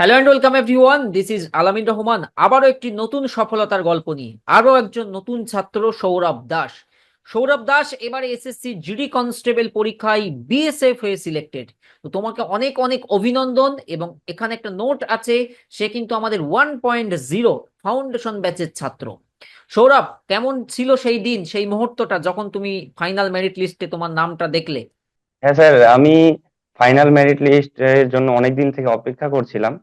Hello and welcome everyone this is Alamin Rahman আবারও একটি নতুন সফলতার গল্প নিয়ে। আরও একজন নতুন ছাত্র সৌরভ দাস। সৌরভ দাস এবারে এসএসসি জিডি কনস্টেবল পরীক্ষায় বিএসএফ হয়ে সিলেক্টেড তো তোমাকে অনেক অনেক অভিনন্দন এবং এখানে একটা নোট আছে, সে কিন্তু আমাদের ওয়ান পয়েন্ট জিরো ফাউন্ডেশন ব্যাচের ছাত্র। সৌরভ, কেমন ছিল সেই দিন, সেই মুহূর্তটা যখন তুমি ফাইনাল মেরিট লিস্টে তোমার নামটা দেখলে? হ্যাঁ স্যার, আমি ফাইনাল মেরিট লিস্ট এর জন্য অনেক দিন থেকে অপেক্ষা করছিলাম।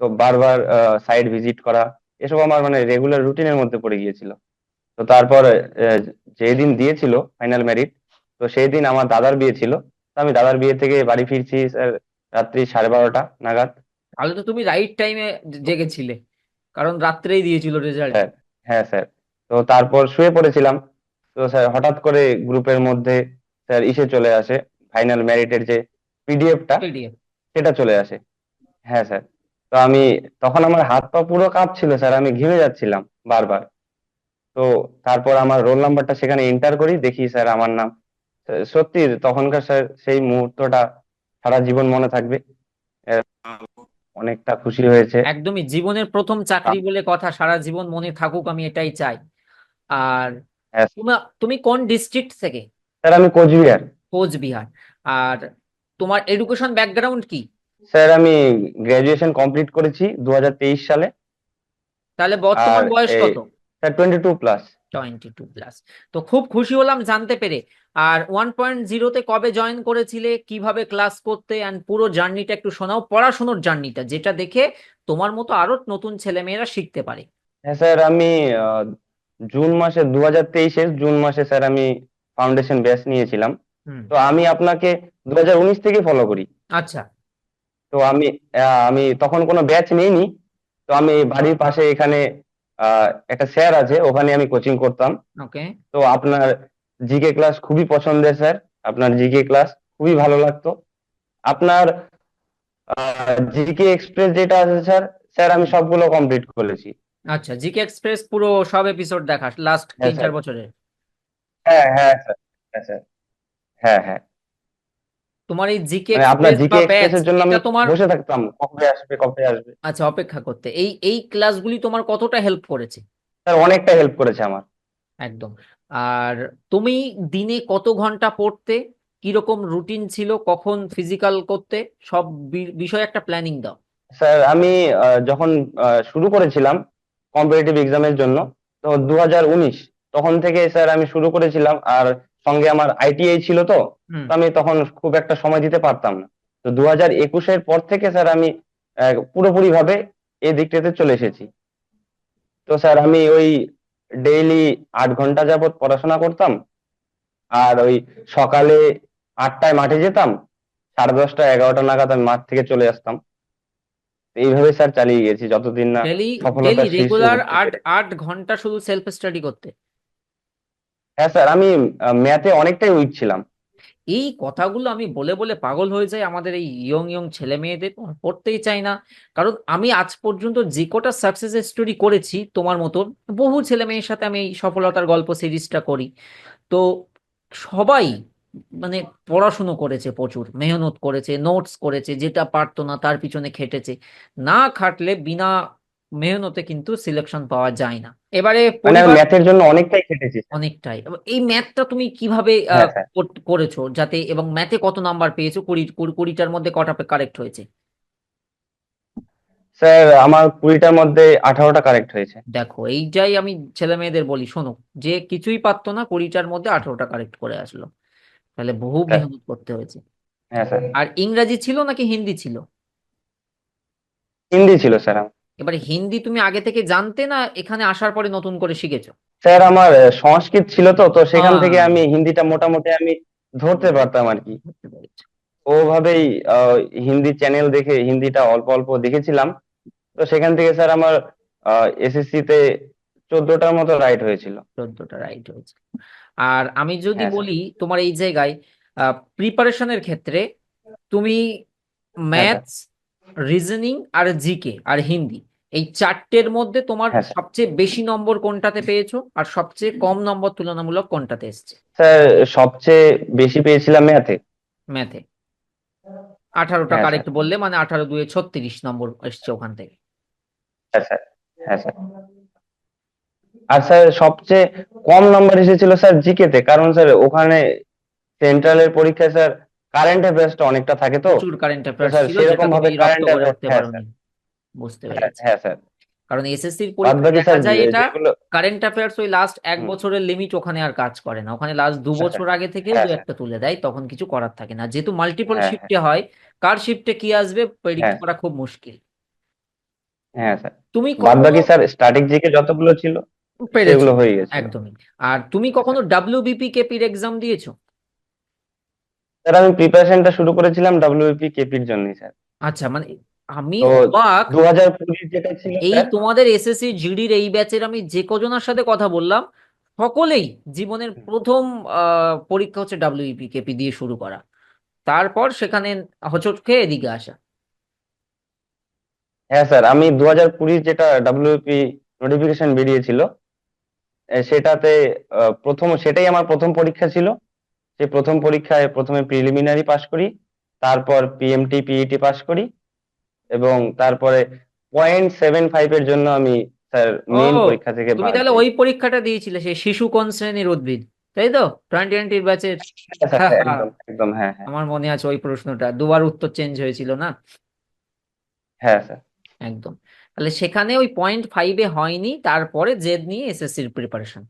তো বারবার সাইট ভিজিট করা এসব আমার মানে রেগুলার রুটিনের মধ্যে পড়ে গিয়েছিল। তো তারপর আহ, যেই দিন দিয়েছিল ফাইনাল মেরিট তো সেই দিন আমার দাদার বিয়ে ছিল। তো আমি দাদার বিয়ে থেকে বাড়ি ফিরছি স্যার রাত্রি সাড়ে বারোটা নাগাদ। তাহলে তো তুমি রাইট টাইমে জেগেছিলে কারণ রাত্রেই দিয়েছিল রেজাল্ট হ্যাঁ হ্যাঁ স্যার। তো তারপর শুয়ে পড়েছিলাম। তো স্যার হঠাৎ করে গ্রুপের মধ্যে স্যার ইসে চলে আসে ফাইনাল মেরিটের যে পিডিএফটা পিডিএফ সেটা চলে আসে। হ্যাঁ স্যার। তো আমি তখন আমার হাত পা পুরো কাঁপছিল স্যার আমি ঘেমে যাচ্ছিলাম বারবার। তো তারপর আমার রোল নাম্বারটা সেখানে এন্টার করি দেখি স্যার আমার নাম। সত্যি তখনকার স্যার সেই মুহূর্তটা সারা জীবন মনে থাকবে। অনেকটা খুশি হয়েছে। একদমই জীবনের প্রথম চাকরি বলে কথা সারা জীবন মনে থাকুক আমি এটাই চাই। আর তুমি কোন ডিস্ট্রিক্ট থেকে? স্যার আমি কোচবিহার। কোচবিহার। আর তোমার এডুকেশন ব্যাকগ্রাউন্ড কি? স্যার আমি গ্রাজুয়েশন কমপ্লিট করেছি দুহাজার তেইশ সালে। তাহলে বর্তমান বয়স কত? Sir twenty two plus twenty two plus তো খুব খুশি হলাম জানতে পেরে। আর ওয়ান পয়েন্ট জিরোতে কবে জয়েন করেছিলে কীভাবে ক্লাস করতে অ্যান্ড পুরো জার্নিটা একটু শোনাও পড়াশোনার জার্নিটা যেটা দেখে তোমার মতো আরও নতুন ছেলেমেয়েরা শিখতে পারে। হ্যাঁ স্যার আমি জুন মাসে দু হাজার তেইশের জুন মাসে স্যার আমি ফাউন্ডেশন ব্যাচ নিয়েছিলাম। তো আমি আপনাকে দু হাজার উনিশ থেকে ফলো করি। আচ্ছা। তো আমি আমি তখন কোনো ব্যাচ নিইনি। তো আমি বাড়ির পাশে এখানে আহ, একটা স্যার আছে ওখানে আমি কোচিং করতাম। ওকে তো আপনার জিকে ক্লাস খুবই পছন্দের স্যার আপনার জিকে ক্লাস খুবই ভালো লাগতো। আপনার জিকে এক্সপ্রেস যেটা আছে স্যার স্যার আমি সবগুলো কমপ্লিট করেছি। আচ্ছা জিকে এক্সপ্রেস পুরো সব এপিসোড দেখা লাস্ট হ্যাঁ, তিন চার। বছরের? হ্যাঁ হ্যাঁ স্যার হ্যাঁ স্যার হ্যাঁ হ্যাঁ। তোমার এই জিকে মানে আপনার জিকে এক্সপ্রেসের জন্য আমি তোমার বসে থাকতাম কবে আসবে কবে আসবে। আচ্ছা অপেক্ষা করতে। এই এই ক্লাসগুলি তোমার কতটা হেল্প করেছে? স্যার অনেকটা হেল্প করেছে আমার। একদম। আর তুমি দিনে কত ঘণ্টা পড়তে? কীরকম রুটিন ছিল? কখন ফিজিক্যাল করতে? সব বিষয়ে একটা প্ল্যানিং দাও। স্যার আমি যখন শুরু করেছিলাম কম্পিটিটিভ এক্সামের জন্য তো দু হাজার উনিশ তখন থেকে স্যার আমি শুরু করেছিলাম। আর সঙ্গে আমার আইটিআই ছিল তো আমি তখন খুব একটা সময় দিতে পারতাম না। তো দু হাজার একুশের পর থেকে স্যার আমি পুরোপুরি ভাবে এই দিকটাতে চলে এসেছি। তো স্যার আমি ওই ডেইলি আট ঘণ্টা যাবত পড়াশোনা করতাম আর ওই সকালে আটটায় মাঠে যেতাম সাড়ে দশটা এগারোটা নাগাদ আমি মাঠ থেকে চলে আসতাম। এইভাবে স্যার চালিয়ে গেছি যতদিন না রেগুলার আট আট ঘণ্টা শুধু সেলফ স্টাডি করতে? হ্যাঁ স্যার, আমি ম্যাথে অনেকটাই উইক ছিলাম। এই কথাগুলো আমি বলে বলে পাগল হয়ে যাই আমাদের এই ইয়ং ইয়ং ছেলে মেয়েদের। পড়তেই চাই না। কারণ আমি আজ পর্যন্ত যে কটা সাকসেস স্টোরি করেছি তোমার মতন, বহু ছেলে মেয়ের সাথে আমি এই সফলতার গল্প সিরিজটা করি। তো সবাই মানে পড়াশুনো করেছে প্রচুর, মেহনত করেছে নোটস করেছে, যেটা পারতো না তার পিছনে খেটেছে। না খাটলে বিনা মেহনতে কিন্তু সিলেকশন পাওয়া যায় না। এবারে ম্যাথের জন্য অনেকটাই খেটেছি। অনেকটাই। এই ম্যাথটা তুমি কীভাবে আহ, হ্যাঁ করেছ? যাতে এবং ম্যাথে কত নাম্বার পেয়েছ? কুড়ি কুড়ি- কুড়িটার মধ্যে কটা কারেক্ট হয়েছে? স্যার আমার কুড়িটার মধ্যে আঠারোটা কারেক্ট হয়েছে। দেখো এইটাই আমি ছেলে মেয়েদের বলি শোনো যে কিছুই পারতো না কুড়িটার মধ্যে আঠারোটা কারেক্ট করে আসলো। তাহলে বহু হ্যাঁ। মেহনত করতে হয়েছে। হ্যাঁ স্যার। আর ইংরাজি ছিল নাকি হিন্দি ছিল? হিন্দি ছিল স্যার। এবারে হিন্দি তুমি আগে থেকে জানতে না এখানে আসার পরে নতুন করে শিখেছো? স্যার আমার সংস্কৃত ছিল তো তো সেখান থেকে আমি হিন্দিটা মোটামুটি আমি ধরতে পারতাম আর কি। ওভাবেই হিন্দি চ্যানেল দেখে হিন্দিটা অল্প অল্প দেখেছিলাম। তো সেখান থেকে স্যার আমার এসএসসি তে চোদ্দটার মতো রাইট হয়েছিল। চোদ্দটা রাইট হয়েছে আর আমি যদি হ্যাঁ, বলি তোমার এই জায়গায় প্রিপারেশনের ক্ষেত্রে তুমি ম্যাথস রিজনিং আর জিকে আর হিন্দি এই চারটের মধ্যে তোমার হ্যাঁ, সবচেয়ে বেশি নম্বর কোনটাতে পেয়েছ আর সবচেয়ে কম নম্বর তুলনামূলক কোনটাতে এসছে? স্যার সবচেয়ে বেশি পেয়েছিলাম ম্যাথে ম্যাথে আঠারোটা হ্যাঁ কারেক্ট বললে মানে আঠারো দুয়ে ছত্রিশ নম্বর এসছে ওখান থেকে। হ্যাঁ স্যার হ্যাঁ স্যার। আর স্যার সবচেয়ে কম নাম্বার এসেছিল স্যার জিকে তে। কারণ স্যার ওখানে সেন্ট্রালের পরীক্ষায় স্যার কারেন্ট অ্যাফেয়ার্সটা অনেকটা থাকে তো। প্রচুর কারেন্ট অ্যাফেয়ার্স ছিল সেরকম ভাবে কারেন্ট করে উঠতে হ্যাঁ পারোনি। বুঝতে হ্যাঁ পেরেছি। হ্যাঁ স্যার। কারণ এসএসসির পরীক্ষা দেখা যায় এটা কারেন্ট অ্যাফেয়ার্স ওই লাস্ট এক বছরের লিমিট ওখানে আর কাজ করে না। ওখানে লাস্ট দু হ্যাঁ, বছর আগে থেকে হ্যাঁ, দু হ্যাঁ। একটা তুলে দেয় তখন কিছু করার থাকে না। যেহেতু মাল্টিপল শিফটে হয় কার শিফটে কি আসবে প্রেডিক্ট। করা খুব মুশকিল। হ্যাঁ স্যার। তুমি বাদ বাকি স্যার স্ট্যাটিক জিকে যতগুলো ছিল সেগুলো হয়ে গেছে। একদমই। আর তুমি কখনো ডাব্লিউবিপি কেপির এক্সাম দিয়েছ? স্যার আমি প্রিপারেশনটা শুরু করেছিলাম ডাব্লিউপি কেপির জন্যই স্যার আচ্ছা মানে আমি তো অবাক দু হাজার কুড়ির যেটা ছিল এই স্যার তোমাদের এসএসসি জিডির এই ব্যাচের আমি যে কজনের সাথে কথা বললাম সকলেই জীবনের প্রথম আহ, পরীক্ষা হচ্ছে ডাব্লিউপি কেপি দিয়ে শুরু করা। তারপর সেখানে হোঁচট খেয়ে এদিকে আসা। হ্যাঁ স্যার আমি দু হাজার কুড়ির যেটা ডাব্লিউপি নোটিফিকেশন বেরিয়েছিল এ, সেটাতে আহ, প্রথম সেটাই আমার প্রথম পরীক্ষা ছিল। সেই প্রথম পরীক্ষায় প্রথমে প্রিলিমিনারি পাশ করি তারপর পিএমটি পিইটি পাশ করি এবং তারপরে পয়েন্ট সেভেন ফাইভ এর জন্য আমি স্যার মেইন পরীক্ষা থেকে তুমি তাহলে ওই পরীক্ষাটা দিয়েছিলে সেই শিশু কোন শ্রেণির উদ্ভিদ? তাই তো? টোয়েন্টি টোয়েন্টির ব্যাচের একদম একদম হ্যাঁ হ্যাঁ। আমার মনে আছে ওই প্রশ্নটা। দুবার উত্তর চেঞ্জ হয়েছিল না? হ্যাঁ স্যার। একদম। তাহলে সেখানে ওই পয়েন্ট ফাইভে হয়নি তারপরে জেদ নিয়ে এসএসসির প্রিপারেশন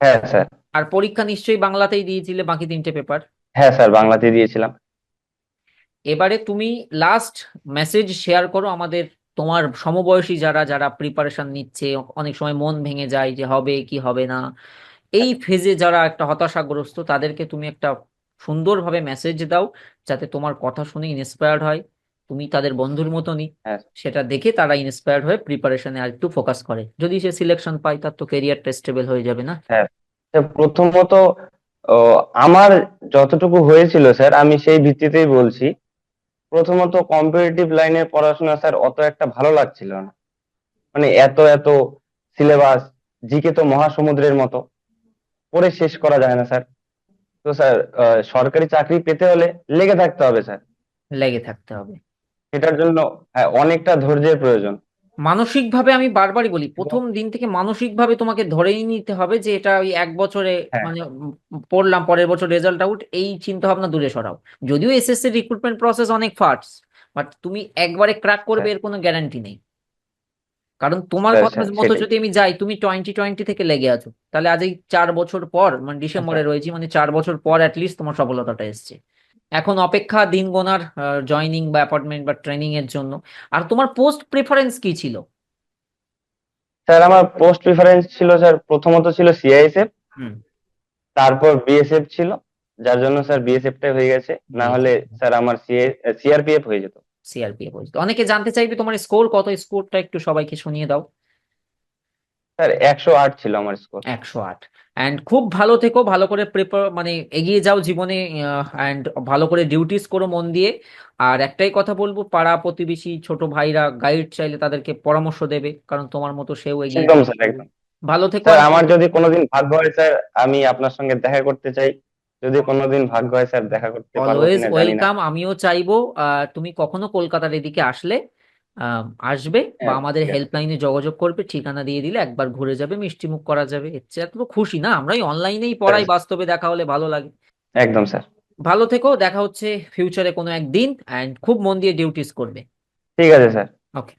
হ্যাঁ স্যার। আর পরীক্ষা নিশ্চয়ই বাংলাতেই দিয়েছিলে বাকি তিনটে পেপার হ্যাঁ স্যার বাংলাতে দিয়েছিলাম। এবারে তুমি লাস্ট মেসেজ শেয়ার করো আমাদের তোমার সমবয়সী যারা যারা প্রিপারেশন নিচ্ছে অনেক সময় মন ভেঙে যায় যে হবে কি হবে না। এই ফেজে যারা একটা হতাশাগ্রস্ত তাদেরকে তুমি একটা সুন্দরভাবে মেসেজ দাও যাতে তোমার কথা শুনে ইন্সপায়ার্ড হয়। তুমি তাদের বন্ধুর মতনই হ্যাঁ। সেটা দেখে তারা ইন্সপায়ার্ড হয়ে প্রিপারেশনে আর একটু ফোকাস করে। যদি সে সিলেকশন পায় তার তো কেরিয়ারটা স্টেবল হয়ে যাবে না। স্যার, প্রথমত ও, আমার যতটুকু হয়েছিল স্যার আমি সেই ভিত্তিতেই বলছি। প্রথমত কম্পিটিটিভ লাইনের পড়াশোনা স্যার অত একটা ভালো লাগছিল না। মানে এত এত সিলেবাস জিকে তো মহাসমুদ্রের মতো। পড়ে শেষ করা যায় না স্যার। তো স্যার সরকারি চাকরি পেতে হলে লেগে থাকতে হবে স্যার। লেগে থাকতে হবে। এটার জন্য হ্যাঁ অনেকটা ধৈর্যের প্রয়োজন। মানসিকভাবে আমি বারবারই বলি প্রথম দিন থেকে মানসিকভাবে তোমাকে ধরেই নিতে হবে যে এটা ওই এক বছরে হ্যাঁ। মানে পড়লাম পরের বছর রেজাল্ট আউট এই চিন্তা ভাবনা দূরে সরাও। যদিও এসএসসি রিক্রুটমেন্ট প্রসেস অনেক ফাস্ট বাট তুমি একবারে ক্র্যাক করবে এর কোনো গ্যারান্টি নেই। কারণ তোমার স্যার, কথা মতো যদি আমি যাই তুমি টোয়েন্টি টোয়েন্টি থেকে লেগে আছো তাহলে আজ এই চার বছর পর মানে ডিসেম্বরে রয়েছি মানে চার বছর পর অ্যাটলিস্ট তোমার সফলতাটা এসছে। এখন অপেক্ষা দিন গোনার জয়নিং বা অ্যাপয়েন্টমেন্ট বা ট্রেনিং এর জন্য। আর তোমার পোস্ট প্রেফারেন্স কি ছিল? স্যার আমার পোস্ট প্রিফারেন্স ছিল স্যার প্রথমত ছিল সিআইএসএফ হুম। তারপর বিএসএফ ছিল যার জন্য স্যার বিএসএফ টাই হয়ে গেছে। না হলে স্যার আমার সিআরপিএফ হয়ে যেত। সিআরপিএফ হয়ে যেত। অনেকে জানতে চাইবে তোমার স্কোর কত স্কোরটা একটু সবাইকে শুনিয়ে দাও। স্যার একশো আট ছিল আমার স্কোর একশো আট। অ্যান্ড খুব ভালো থেকো ভালো করে প্রেপার মানে এগিয়ে যাও জীবনে অ্যান্ড ভালো করে ডিউটিস করো মন দিয়ে। আর একটাই কথা বলব পাড়া প্রতিবেশী ছোট ভাইরা গাইড চাইলে তাদেরকে পরামর্শ দেবে কারণ তোমার মতো সেও এগিয়ে একদম। স্যার একদম। ভালো থেকো। স্যার আমার যদি কোনোদিন ভাগ্য হয় স্যার আমি আপনার সঙ্গে দেখা করতে চাই। যদি কোনোদিন ভাগ্য হয় স্যার দেখা করতে পারব অলওয়েজ কিনা জানি না। ওয়েলকাম আমিও চাইব আহ, তুমি কখনো কলকাতার এদিকে আসলে আসবে বা হ্যাঁ, আমাদের হেল্পলাইনে যোগাযোগ করবে ঠিকানা দিয়ে দিলে একবার ঘুরে যাবে মিষ্টি মুখ করা যাবে। এর চেয়ে এত খুশি না আমরাই অনলাইনেই পড়াই বাস্তবে দেখা হলে ভালো লাগে। একদম স্যার। ভালো থেকো দেখা হচ্ছে ফিউচারে কোনো একদিন অ্যান্ড খুব মন দিয়ে ডিউটিস করবে। ঠিক আছে স্যার। ওকে